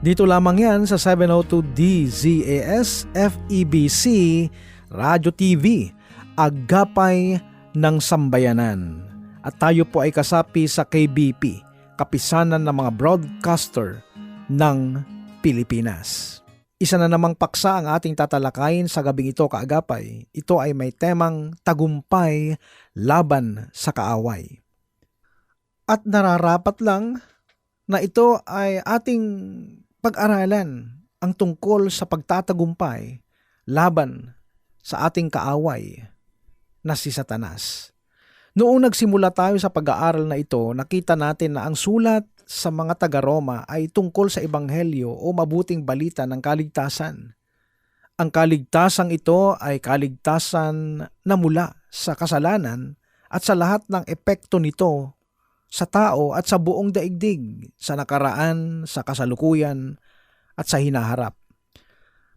Dito lamang yan sa 702 DZAS FEBC Radio TV, Agapay ng Sambayanan. At tayo po ay kasapi sa KBP, kapisanan ng mga broadcaster ng Pilipinas. Isa na namang paksa ang ating tatalakayin sa gabing ito kaagapay. Ito ay may temang tagumpay laban sa kaaway. At nararapat lang na ito ay ating pag-aralan ang tungkol sa pagtatagumpay laban sa ating kaaway na si Satanas. Noong nagsimula tayo sa pag-aaral na ito, nakita natin na ang sulat sa mga taga-Roma ay tungkol sa ebanghelyo o mabuting balita ng kaligtasan. Ang kaligtasan ito ay kaligtasan na mula sa kasalanan at sa lahat ng epekto nito sa tao at sa buong daigdig, sa nakaraan, sa kasalukuyan at sa hinaharap.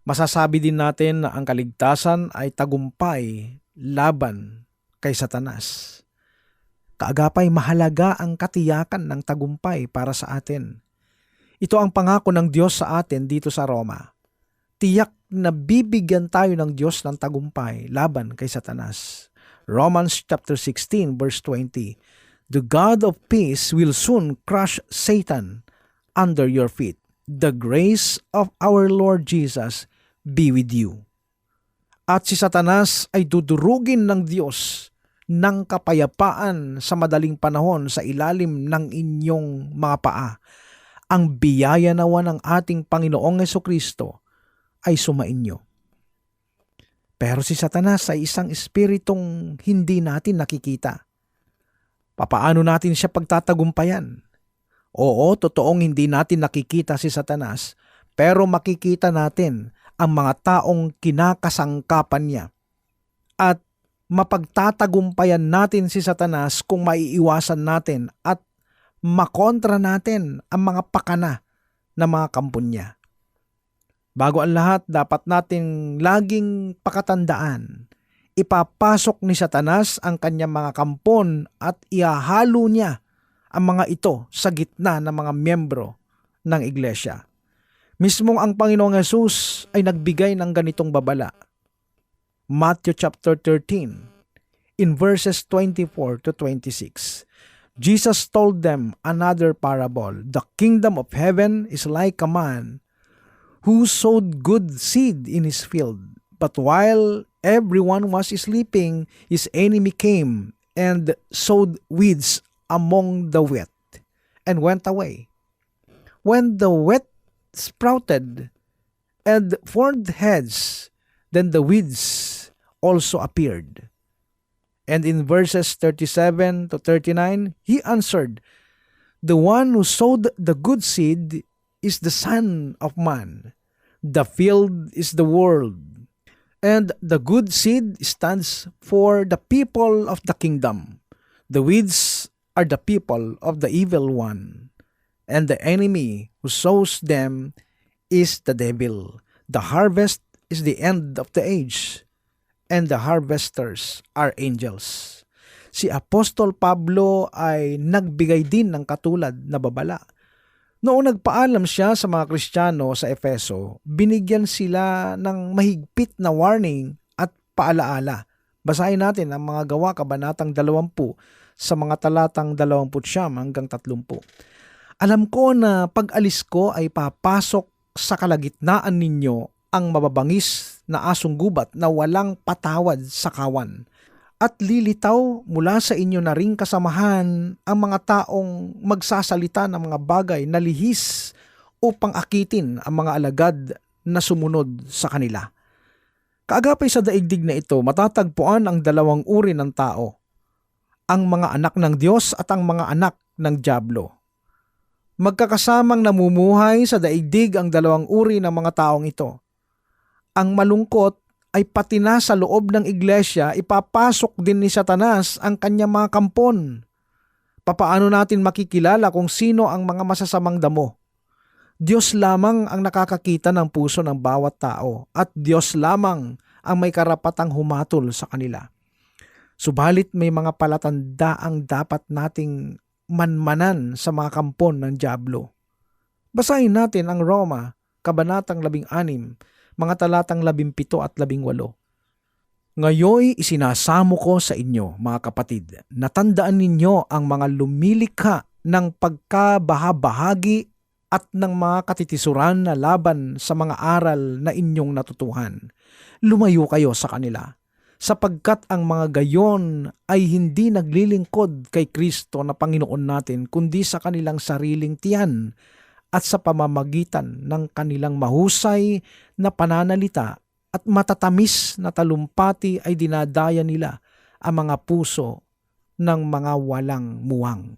Masasabi din natin na ang kaligtasan ay tagumpay laban kay Satanas. Kaagapay mahalaga ang katiyakan ng tagumpay para sa atin. Ito ang pangako ng Diyos sa atin dito sa Roma. Tiyak na bibigyan tayo ng Diyos ng tagumpay laban kay Satanas. Romans chapter 16 verse 20. The God of peace will soon crush Satan under your feet. The grace of our Lord Jesus be with you. At si Satanas ay dudurugin ng Diyos ng kapayapaan sa madaling panahon sa ilalim ng inyong mga paa. Ang biyaya nawa ng ating Panginoong Yeso Kristo ay sumainyo. Pero si Satanas ay isang espiritong hindi natin nakikita. Papaano natin siya pagtatagumpayan? Oo, totoong hindi natin nakikita si Satanas, pero makikita natin ang mga taong kinakasangkapan niya. At mapagtatagumpayan natin si Satanas kung maiiwasan natin at makontra natin ang mga pakana ng mga kampon niya. Bago ang lahat, dapat nating laging pakatandaan, ipapasok ni Satanas ang kanyang mga kampon at ihahalo niya ang mga ito sa gitna ng mga miyembro ng iglesia. Mismong ang Panginoong Yesus ay nagbigay ng ganitong babala. Matthew chapter 13 in verses 24 to 26. Jesus told them another parable. The kingdom of heaven is like a man who sowed good seed in his field. But while everyone was sleeping, his enemy came and sowed weeds among the wheat and went away. When the wheat sprouted and formed heads, then the weeds also appeared. And in verses 37 to 39, he answered, The one who sowed the good seed is the Son of Man. The field is the world. And the good seed stands for the people of the kingdom. The weeds are the people of the evil one. And the enemy who sows them is the devil. The harvest is the end of the age and the harvesters are angels. Si Apostol Pablo ay nagbigay din ng katulad na babala. Noong nagpaalam siya sa mga Kristiyano sa Efeso, binigyan sila ng mahigpit na warning at paalaala. Basahin natin ang mga gawa kabanatang 20 sa mga talatang 20 hanggang 30. Alam ko na pag-alis ko ay papasok sa kalagitnaan ninyo ang mababangis na asong gubat na walang patawad sa kawan. At lilitaw mula sa inyo na ring kasamahan ang mga taong magsasalita ng mga bagay na lihis upang akitin ang mga alagad na sumunod sa kanila. Kaagapay sa daigdig na ito, matatagpuan ang dalawang uri ng tao. Ang mga anak ng Diyos at ang mga anak ng Diablo. Magkakasamang namumuhay sa daigdig ang dalawang uri ng mga taong ito ang malungkot ay pati na sa loob ng iglesia, ipapasok din ni Satanas ang kanyang mga kampon. Papaano natin makikilala kung sino ang mga masasamang damo? Diyos lamang ang nakakakita ng puso ng bawat tao at Diyos lamang ang may karapatang humatol sa kanila. Subalit may mga palatandaang dapat nating manmanan sa mga kampon ng Diablo. Basahin natin ang Roma, Kabanatang 16, mga talatang 17 at 18. Ngayoy isinasamo ko sa inyo, mga kapatid, natandaan ninyo ang mga lumilikha ng pagkabahabahagi at ng mga katitisuran na laban sa mga aral na inyong natutuhan. Lumayo kayo sa kanila sapagkat ang mga gayon ay hindi naglilingkod kay Kristo na Panginoon natin kundi sa kanilang sariling tiyan at sa pamamagitan ng kanilang mahusay na pananalita at matatamis na talumpati ay dinadaya nila ang mga puso ng mga walang muwang.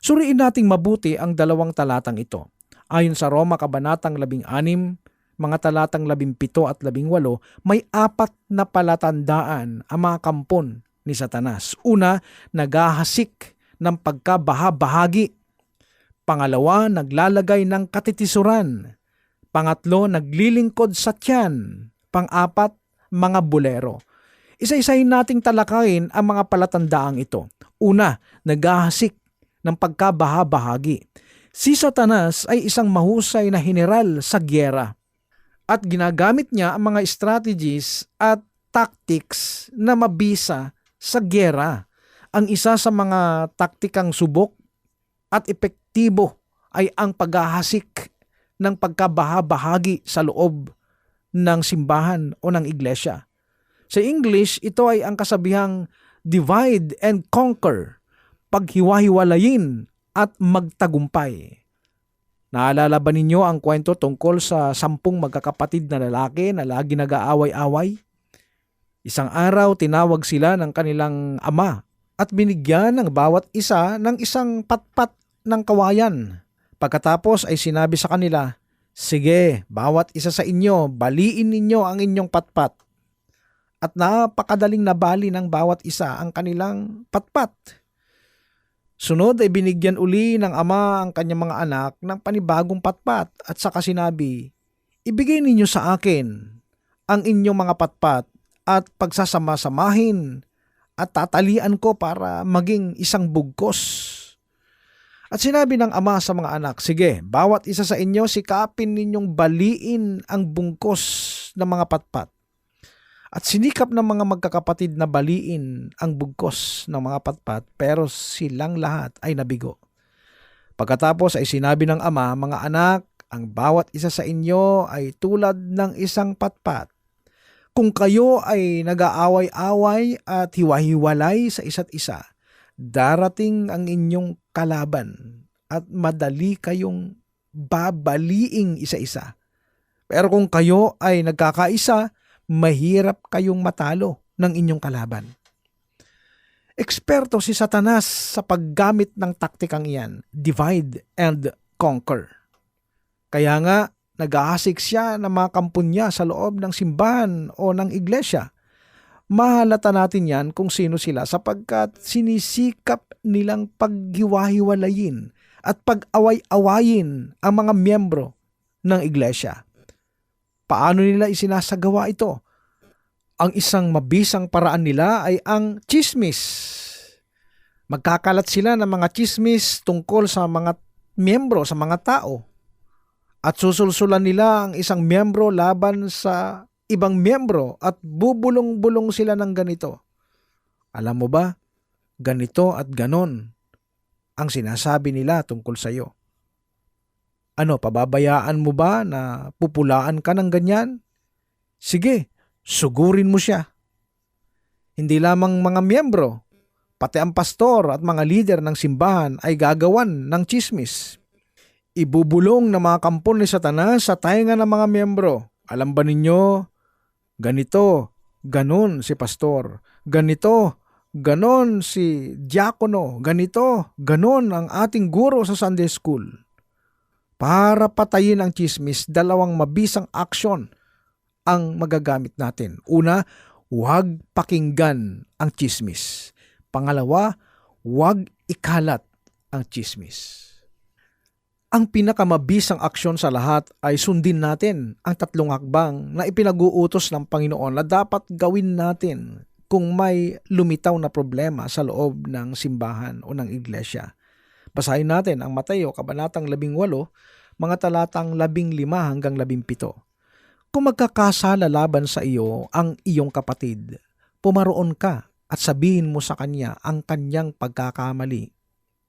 Suriin nating mabuti ang dalawang talatang ito. Ayon sa Roma Kabanatang 16, mga talatang 17 at 18, may apat na palatandaan ang mga kampon ni Satanas. Una, nagahasik ng pagkabahabahagi. Pangalawa, naglalagay ng katitisuran. Pangatlo, naglilingkod sa tiyan. Pang-apat, mga bulero. Isa-isahin nating talakayin ang mga palatandaang ito. Una, nagahasik ng pagkabahabahagi. Si Satanas ay isang mahusay na general sa gyera at ginagamit niya ang mga strategies at tactics na mabisa sa gyera. Ang isa sa mga taktikang subok at epektibo ay ang paghahasik ng pagkabahabahagi sa loob ng simbahan o ng iglesia. Sa English, ito ay ang kasabihang divide and conquer, paghiwa-hiwalayin at magtagumpay. Naalala ba ninyo ang kwento tungkol sa sampung magkakapatid na lalaki na lagi nag-aaway-away? Isang araw tinawag sila ng kanilang ama at binigyan ng bawat isa ng isang patpat ng kawayan. Pagkatapos ay sinabi sa kanila, Sige, bawat isa sa inyo, baliin ninyo ang inyong patpat. At napakadaling nabali ng bawat isa ang kanilang patpat. Sunod ay binigyan uli ng ama ang kanyang mga anak ng panibagong patpat at saka sinabi, Ibigay ninyo sa akin ang inyong mga patpat at pagsasama-samahin at tatalian ko para maging isang bugkos. At sinabi ng ama sa mga anak, Sige, bawat isa sa inyo sikapin ninyong baliin ang bungkos ng mga patpat. At sinikap ng mga magkakapatid na baliin ang bugkos ng mga patpat pero silang lahat ay nabigo. Pagkatapos ay sinabi ng ama, mga anak, ang bawat isa sa inyo ay tulad ng isang patpat. Kung kayo ay nag-aaway-away at hiwa-hiwalay sa isa't isa, darating ang inyong kalaban at madali kayong babaliing isa-isa. Pero kung kayo ay nagkakaisa, mahirap kayong matalo ng inyong kalaban. Eksperto si Satanas sa paggamit ng taktikang iyan, divide and conquer. Kaya nga, nag-aasik siya ng mga kampon sa loob ng simbahan o ng iglesia. Mahalata natin yan kung sino sila sapagkat sinisikap nilang paghiwa-hiwalayin at pag-away-awayin ang mga miyembro ng iglesia. Paano nila isinasagawa ito? Ang isang mabisang paraan nila ay ang chismis. Magkakalat sila ng mga chismis tungkol sa mga miyembro, sa mga tao. At susulsulan nila ang isang miyembro laban sa ibang miyembro at bubulong-bulong sila ng ganito. Alam mo ba, ganito at ganon ang sinasabi nila tungkol sa iyo. Ano, pababayaan mo ba na pupulaan ka ng ganyan? Sige, sugurin mo siya. Hindi lamang mga miyembro, pati ang pastor at mga lider ng simbahan ay gagawan ng chismis. Ibubulong ng mga kampon ni Satanas sa tainga ng mga miyembro. Alam ba ninyo, ganito, ganon si pastor, ganito, ganon si diakono, ganito, ganon ang ating guro sa Sunday School. Para patayin ang chismis, dalawang mabisang aksyon ang magagamit natin. Una, huwag pakinggan ang chismis. Pangalawa, huwag ikalat ang chismis. Ang pinakamabisang aksyon sa lahat ay sundin natin ang tatlong hakbang na ipinag-uutos ng Panginoon na dapat gawin natin kung may lumitaw na problema sa loob ng simbahan o ng iglesia. Basahin natin ang Mateo, Kabanatang 18, mga talatang 15 hanggang 17. Kung magkakasala laban sa iyo ang iyong kapatid, pumaroon ka at sabihin mo sa kanya ang kanyang pagkakamali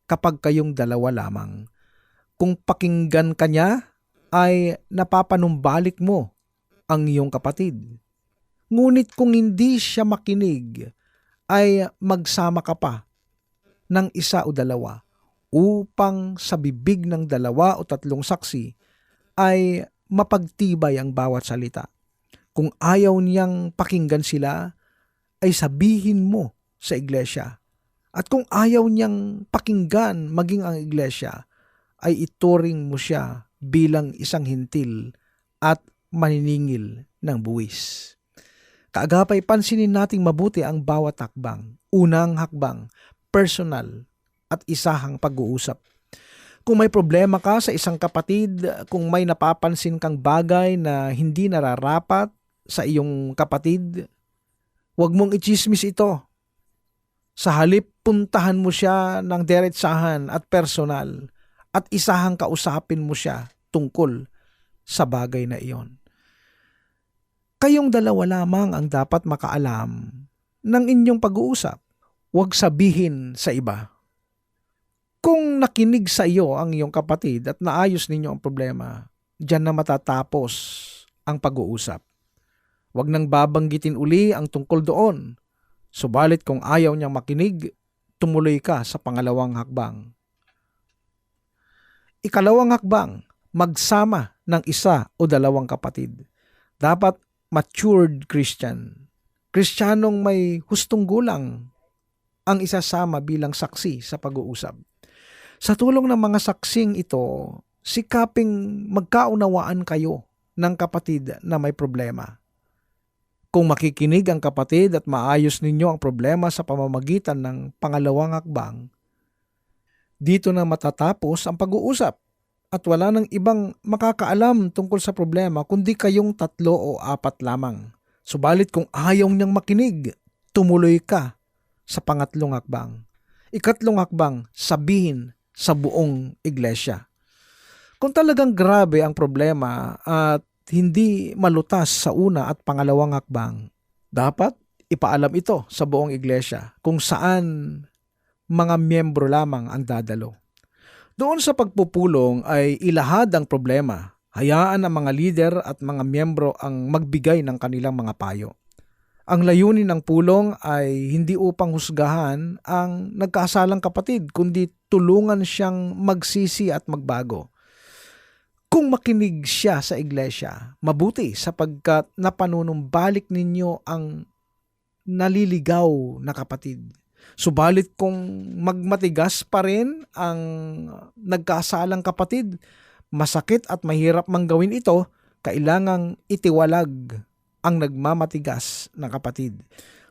kapag kayong dalawa lamang. Kung pakinggan ka niya, ay napapanumbalik mo ang iyong kapatid. Ngunit kung hindi siya makinig, ay magsama ka pa ng isa o dalawa upang sa bibig ng dalawa o tatlong saksi ay mapagtibay ang bawat salita. Kung ayaw niyang pakinggan sila, ay sabihin mo sa iglesia. At kung ayaw niyang pakinggan maging ang iglesia, ay ituring mo siya bilang isang hintil at maniningil ng buwis. Kaagapay pansinin nating mabuti ang bawat hakbang. Unang hakbang, personal at isahang pag-uusap. Kung may problema ka sa isang kapatid, kung may napapansin kang bagay na hindi nararapat sa iyong kapatid, huwag mong ichismis ito. Sa halip, puntahan mo siya ng diretsahan at personal at isahang kausapin mo siya tungkol sa bagay na iyon. Kayong dalawa lamang ang dapat makaalam ng inyong pag-uusap. Huwag sabihin sa iba. Kung nakinig sa iyo ang iyong kapatid at naayos ninyo ang problema, diyan na matatapos ang pag-uusap. Huwag nang babanggitin uli ang tungkol doon. Subalit kung ayaw niyang makinig, tumuloy ka sa pangalawang hakbang. Ikalawang hakbang, magsama ng isa o dalawang kapatid. Dapat matured Christian. Kristiyanong may hustong gulang ang isasama bilang saksi sa pag-uusap. Sa tulong ng mga saksing ito, sikaping magkaunawaan kayo ng kapatid na may problema. Kung makikinig ang kapatid at maayos ninyo ang problema sa pamamagitan ng pangalawang hakbang, dito na matatapos ang pag-uusap at wala nang ibang makakaalam tungkol sa problema kundi kayong tatlo o apat lamang. Subalit kung ayaw niyang makinig, tumuloy ka sa pangatlong hakbang. Ikatlong hakbang, sabihin sa buong iglesia. Kung talagang grabe ang problema at hindi malutas sa una at pangalawang hakbang, dapat ipaalam ito sa buong iglesia kung saan mga miyembro lamang ang dadalo. Doon sa pagpupulong ay ilahad ang problema. Hayaan ang mga lider at mga miyembro ang magbigay ng kanilang mga payo. Ang layunin ng pulong ay hindi upang husgahan ang nagkasalang kapatid, kundi tulungan siyang magsisi at magbago. Kung makinig siya sa iglesia, mabuti sapagkat napanunumbalik ninyo ang naliligaw na kapatid. Subalit kung magmatigas pa rin ang nagkasalang kapatid, masakit at mahirap mang gawin ito, kailangang itiwalag ang nagmamatigas na kapatid.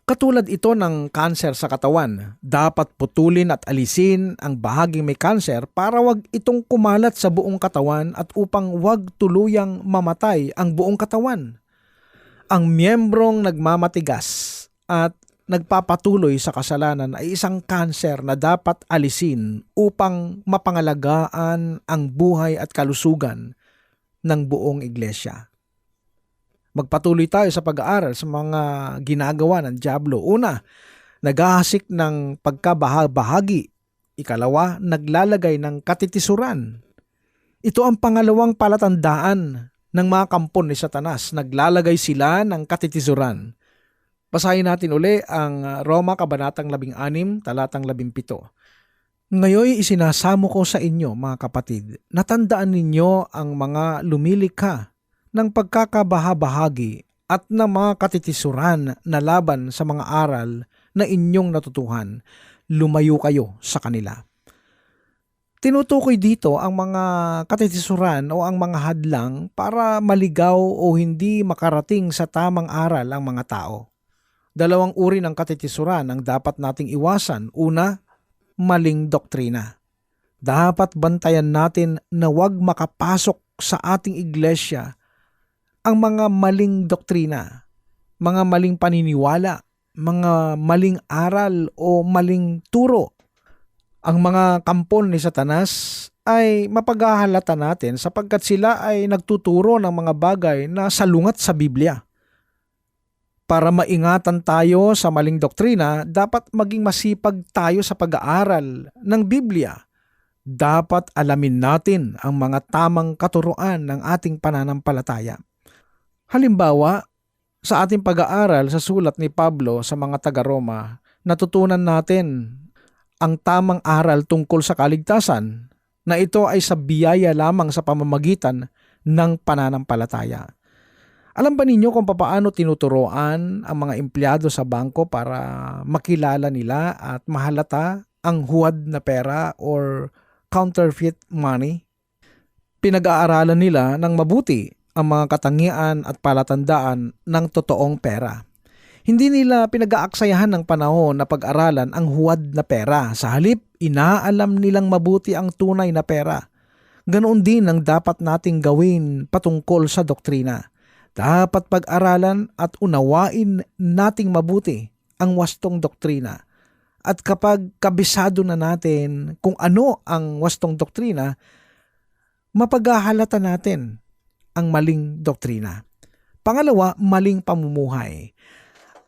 Katulad ito ng kanser sa katawan, dapat putulin at alisin ang bahaging may kanser para wag itong kumalat sa buong katawan at upang wag tuluyang mamatay ang buong katawan. Ang miyembrong nagmamatigas at nagpapatuloy sa kasalanan ay isang kanser na dapat alisin upang mapangalagaan ang buhay at kalusugan ng buong iglesia. Magpatuloy tayo sa pag-aaral sa mga ginagawa ng Diablo. Una, naghahasik ng pagkabahagi. Ikalawa, naglalagay ng katitisuran. Ito ang pangalawang palatandaan ng mga kampon ni Satanas. Naglalagay sila ng katitisuran Basahin natin uli ang uh, Roma Kabanatang 16, talatang 17. Ngayon isinasamo ko sa inyo mga kapatid, natandaan ninyo ang mga lumilikha ng pagkakabahabahagi at ng mga katitisuran na laban sa mga aral na inyong natutuhan, lumayo kayo sa kanila. Tinutukoy dito ang mga katetisuran o ang mga hadlang para maligaw o hindi makarating sa tamang aral ang mga tao. Dalawang uri ng katetisuran ang dapat nating iwasan. Una, maling doktrina. Dapat bantayan natin na huwag makapasok sa ating iglesia ang mga maling doktrina, mga maling paniniwala, mga maling aral o maling turo. Ang mga kampon ni Satanas ay mapaghahalata natin sapagkat sila ay nagtuturo ng mga bagay na salungat sa Biblia. Para maingatan tayo sa maling doktrina, dapat maging masipag tayo sa pag-aaral ng Biblia. Dapat alamin natin ang mga tamang katuruan ng ating pananampalataya. Halimbawa, sa ating pag-aaral sa sulat ni Pablo sa mga taga-Roma, natutunan natin ang tamang aral tungkol sa kaligtasan na ito ay sa biyaya lamang sa pamamagitan ng pananampalataya. Alam ba ninyo kung paano tinuturoan ang mga empleyado sa bangko para makilala nila at mahalata ang huwad na pera or counterfeit money? Pinag-aaralan nila ng mabuti ang mga katangian at palatandaan ng totoong pera. Hindi nila pinag-aaksayahan ng panahon na pag-aralan ang huwad na pera. Sa halip, inaalam nilang mabuti ang tunay na pera. Ganoon din ang dapat nating gawin patungkol sa doktrina. Dapat pag-aralan at unawain nating mabuti ang wastong doktrina. At kapag kabisado na natin kung ano ang wastong doktrina, mapaghahalata natin ang maling doktrina. Pangalawa, maling pamumuhay.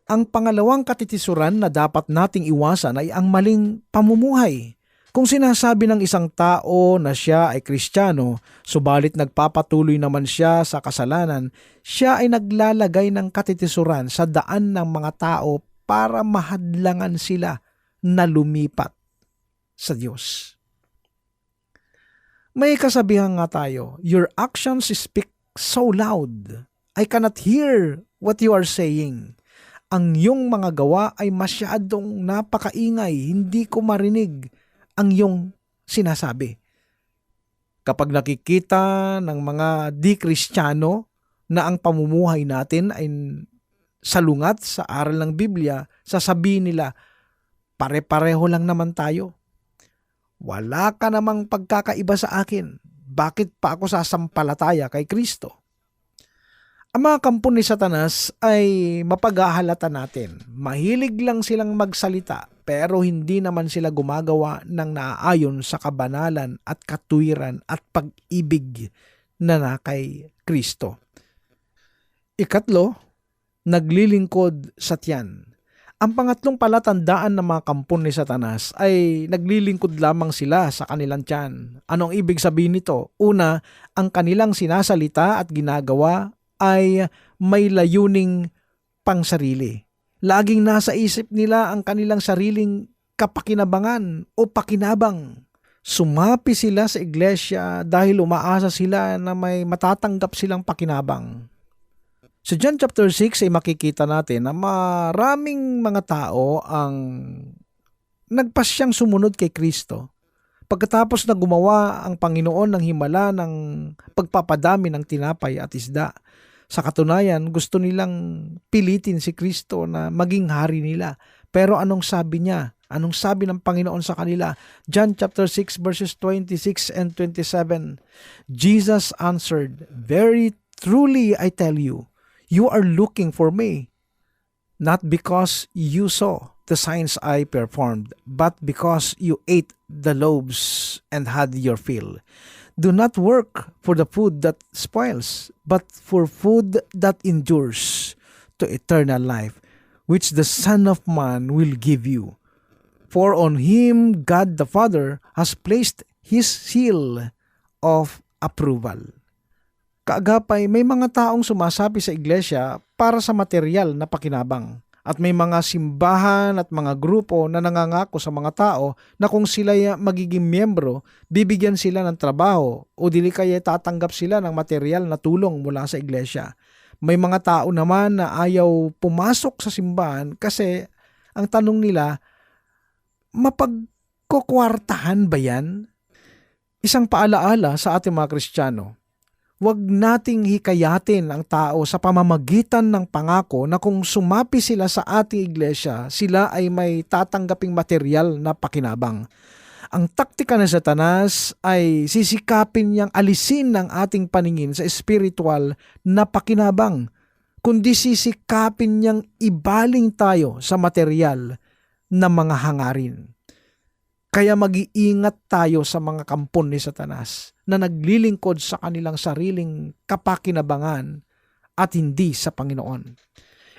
Ang pangalawang katitisuran na dapat nating iwasan ay ang maling pamumuhay. Kung sinasabi ng isang tao na siya ay kristyano, subalit nagpapatuloy naman siya sa kasalanan, siya ay naglalagay ng katitisuran sa daan ng mga tao para mahadlangan sila na lumipat sa Diyos. May kasabihan nga tayo, your actions speak so loud. I cannot hear what you are saying. Ang iyong mga gawa ay masyadong napakaingay, hindi ko marinig ang iyong sinasabi. Kapag nakikita ng mga di-Kristiyano na ang pamumuhay natin ay salungat sa aral ng Biblia, sasabihin nila, pare-pareho lang naman tayo. Wala ka namang pagkakaiba sa akin bakit pa ako sasampalataya kay Kristo? Ang mga kampo ni Satanas ay mapaghahalata natin. Mahilig lang silang magsalita pero hindi naman sila gumagawa ng naaayon sa kabanalan at katuwiran at pag-ibig na na kay Kristo. Ikatlo, naglilingkod sa tiyan. Ang pangatlong palatandaan ng mga kampon ni Satanas ay naglilingkod lamang sila sa kanilang tiyan. Anong ibig sabihin nito? Una, ang kanilang sinasalita at ginagawa ay may layuning pangsarili. Laging nasa isip nila ang kanilang sariling kapakinabangan o pakinabang. Sumapi sila sa iglesia dahil umaasa sila na may matatanggap silang pakinabang. Sa John chapter 6 ay makikita natin na maraming mga tao ang nagpasyang sumunod kay Kristo. Pagkatapos na gumawa ang Panginoon ng himala ng pagpapadami ng tinapay at isda, sa katunayan gusto nilang pilitin si Kristo na maging hari nila. Pero anong sabi niya? Anong sabi ng Panginoon sa kanila? John chapter 6 verses 26 and 27. Jesus answered, Very truly I tell you, You are looking for me, not because you saw the signs I performed, but because you ate the loaves and had your fill. Do not work for the food that spoils, but for food that endures to eternal life, which the Son of Man will give you. For on him God the Father has placed his seal of approval. Kaagapay, may mga taong sumasapi sa iglesia para sa material na pakinabang. At may mga simbahan at mga grupo na nangangako sa mga tao na kung sila magiging miyembro, bibigyan sila ng trabaho o dili kaya tatanggap sila ng material na tulong mula sa iglesia. May mga tao naman na ayaw pumasok sa simbahan kasi ang tanong nila, mapagkukwartahan ba yan? Isang paalaala sa ating mga Kristiyano, huwag nating hikayatin ang tao sa pamamagitan ng pangako na kung sumapi sila sa ating iglesia, sila ay may tatanggaping material na pakinabang. Ang taktika ng Satanas ay sisikapin niyang alisin ng ating paningin sa espiritual na pakinabang, kundi sisikapin niyang ibaling tayo sa material na mga hangarin. Kaya mag-iingat tayo sa mga kampon ni Satanas na naglilingkod sa kanilang sariling kapakinabangan at hindi sa Panginoon.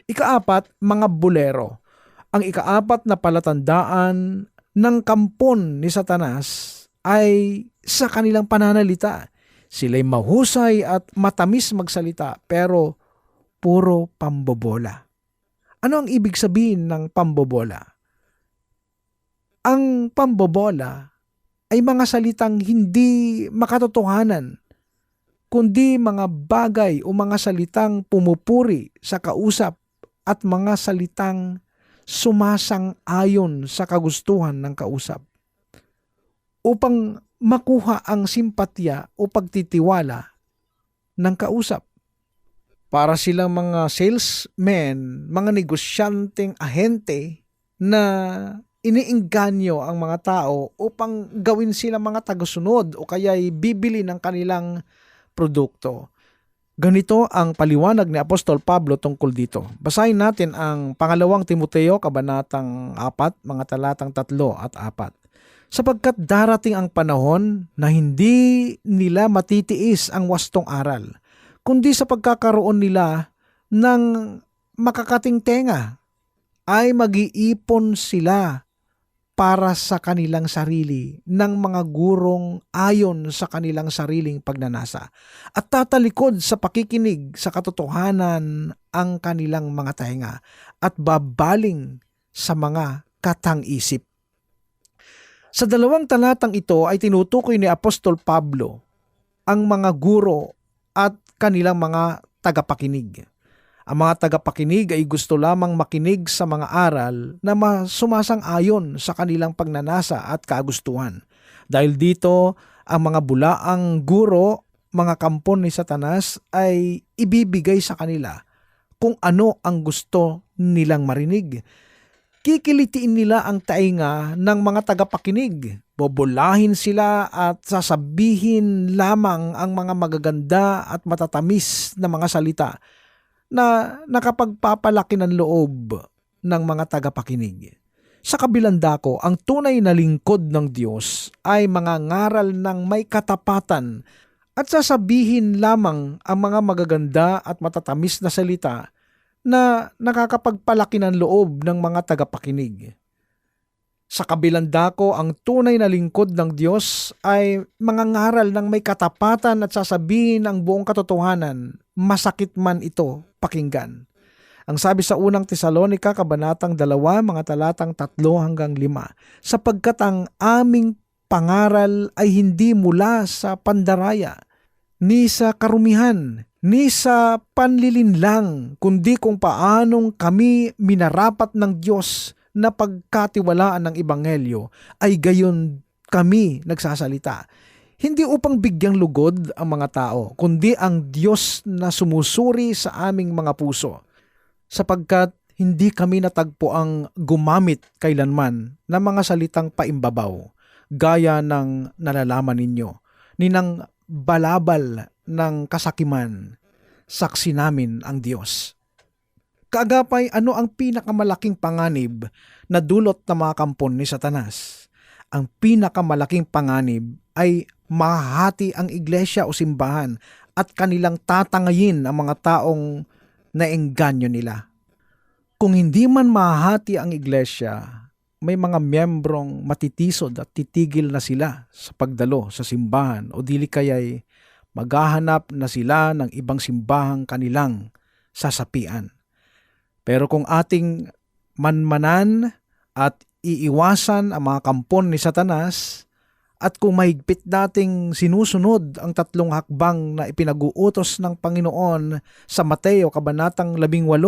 Ikaapat, mga bulero. Ang ikaapat na palatandaan ng kampon ni Satanas ay sa kanilang pananalita. Sila'y mahusay at matamis magsalita pero puro pambobola. Ano ang ibig sabihin ng pambobola? Ang pambobola ay mga salitang hindi makatotohanan, kundi mga bagay o mga salitang pumupuri sa kausap at mga salitang sumasang-ayon sa kagustuhan ng kausap. Upang makuha ang simpatya o pagtitiwala ng kausap. Para silang mga salesmen, mga negosyanteng ahente na iniingganyo ang mga tao upang gawin sila mga tagasunod o kaya bibili ng kanilang produkto. Ganito ang paliwanag ni Apostol Pablo tungkol dito. Basahin natin ang pangalawang Timoteo, kabanatang 4, mga talatang 3 at 4. Sapagkat darating ang panahon na hindi nila matitiis ang wastong aral, kundi sa pagkakaroon nila ng makakating tenga, ay mag-iipon sila para sa kanilang sarili ng mga gurong ayon sa kanilang sariling pagnanasa at tatalikod sa pakikinig sa katotohanan ang kanilang mga tainga at babaling sa mga katang-isip. Sa dalawang talatang ito ay tinutukoy ni Apostol Pablo ang mga guro at kanilang mga tagapakinig. Ang mga tagapakinig ay gusto lamang makinig sa mga aral na sumasang-ayon sa kanilang pagnanasa at kagustuhan. Dahil dito, ang mga bulaang guro, mga kampon ni Satanas ay ibibigay sa kanila kung ano ang gusto nilang marinig. Kikilitiin nila ang tainga ng mga tagapakinig. Bobolahin sila at sasabihin lamang ang mga magaganda at matatamis na mga salita na nakapagpapalaki ng loob ng mga tagapakinig. Sa kabilang dako, ang tunay na lingkod ng Diyos ay mga ngaral ng may katapatan at sasabihin lamang ang mga magaganda at matatamis na salita na nakakapagpalaki ng loob ng mga tagapakinig. Sa kabilang dako, ang tunay na lingkod ng Diyos ay mga ngaral ng may katapatan at sasabihin ang buong katotohanan, masakit man ito pakinggan. Ang sabi sa unang Tesalonika, kabanatang 2, mga talatang 3 hanggang 5, sapagkat ang aming pangaral ay hindi mula sa pandaraya, ni sa karumihan, ni sa panlilinlang, kundi kung paanong kami minarapat ng Diyos na pagkatiwalaan ng Ibanghelyo, ay gayon kami nagsasalita hindi upang bigyang lugod ang mga tao, kundi ang Diyos na sumusuri sa aming mga puso. Sapagkat hindi kami natagpo ang gumamit kailanman ng mga salitang paimbabaw, gaya ng nalalaman ninyo, ni ng balabal ng kasakiman, saksi namin ang Diyos. Kaagapay, ano ang pinakamalaking panganib na dulot ng mga kampon ni Satanas? Ang pinakamalaking panganib ay mahati ang iglesia o simbahan at kanilang tatangayin ang mga taong naengganyo nila. Kung hindi man mahati ang iglesia, may mga miyembrong matitisod at titigil na sila sa pagdalo sa simbahan o dili kaya'y maghahanap na sila ng ibang simbahang kanilang sasapian. Pero kung ating manmanan at iiwasan ang mga kampon ni Satanas, at kung mahigpit dating sinusunod ang tatlong hakbang na ipinag-uutos ng Panginoon sa Mateo Kabanatang 18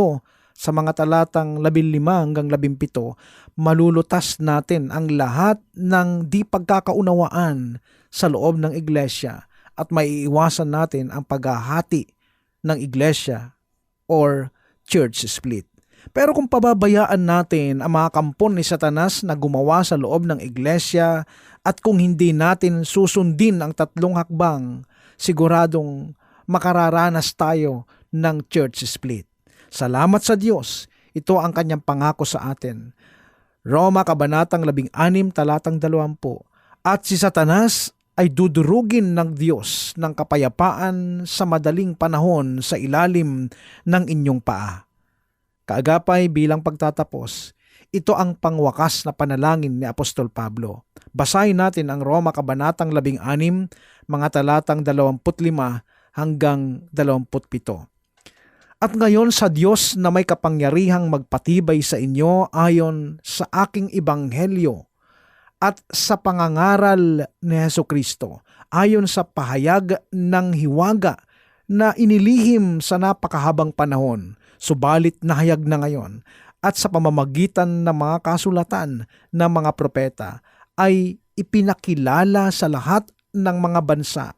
sa mga talatang 15 hanggang 17, malulutas natin ang lahat ng di pagkakaunawaan sa loob ng iglesia at maiiwasan natin ang paghahati ng iglesia or church split. Pero kung pababayaan natin ang mga kampon ni Satanas na gumawa sa loob ng iglesia at kung hindi natin susundin ang tatlong hakbang, siguradong makararanas tayo ng church split. Salamat sa Diyos, ito ang kanyang pangako sa atin. Roma Kabanatang 16 talatang 20 At si Satanas ay dudurugin ng Diyos ng kapayapaan sa madaling panahon sa ilalim ng inyong paa. Kaagapay bilang pagtatapos, ito ang pangwakas na panalangin ni Apostol Pablo. Basahin natin ang Roma Kabanatang 16, mga talatang 25 hanggang 27. At ngayon sa Diyos na may kapangyarihang magpatibay sa inyo ayon sa aking ibanghelyo at sa pangangaral ni Heso Kristo ayon sa pahayag ng hiwaga na inilihim sa napakahabang panahon, subalit nahayag na ngayon, at sa pamamagitan ng mga kasulatan ng mga propeta ay ipinakilala sa lahat ng mga bansa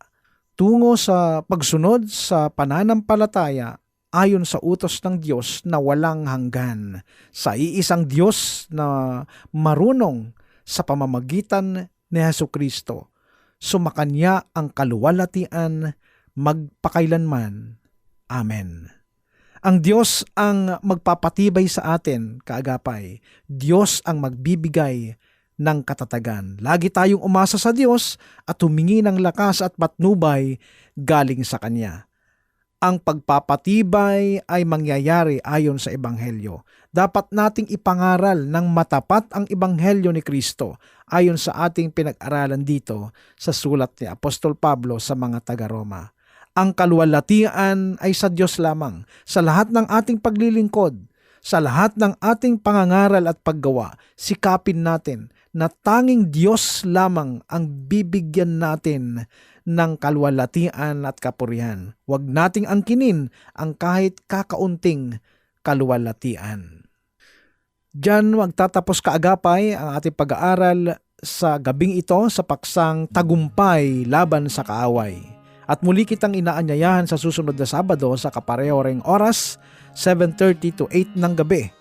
tungo sa pagsunod sa pananampalataya ayon sa utos ng Diyos na walang hanggan, sa iisang Diyos na marunong sa pamamagitan ni Heso Kristo. Sumakanya ang kaluwalhatian magpakailanman. Amen. Ang Diyos ang magpapatibay sa atin, kaagapay. Diyos ang magbibigay ng katatagan. Lagi tayong umasa sa Diyos at humingi ng lakas at patnubay galing sa Kanya ang pagpapatibay ay mangyayari ayon sa Ebanghelyo. Dapat nating ipangaral ng matapat ang Ebanghelyo ni Kristo ayon sa ating pinag-aralan dito sa sulat ni Apostol Pablo sa mga taga-Roma. Ang kaluwalhatian ay sa Diyos lamang sa lahat ng ating paglilingkod, sa lahat ng ating pangangaral at paggawa, sikapin natin na tanging Diyos lamang ang bibigyan natin ng kaluwalhatian at kapurihan. Huwag nating angkinin ang kahit kakaunting kaluwalhatian. Diyan magtatapos kaagapay ang ating pag-aaral sa gabing ito sa paksang tagumpay laban sa kaaway. At muli kitang inaanyayahan sa susunod na Sabado sa kapareho ring oras, 7.30 to 8 ng gabi.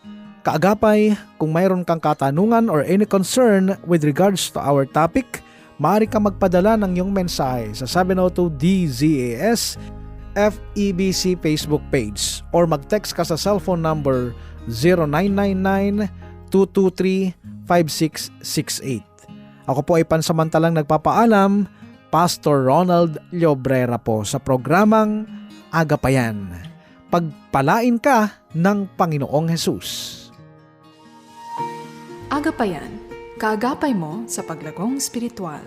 Kaagapay, kung mayroon kang katanungan or any concern with regards to our topic, maaari ka magpadala ng iyong mensahe sa 702-DZAS FEBC Facebook page or mag-text ka sa cellphone number 0999-223-5668. Ako po ay pansamantalang nagpapaalam, Pastor Ronald Llobrera po sa programang Agapayan. Pagpalain ka ng Panginoong Hesus. Agapayan, kaagapay mo sa paglagong spiritual.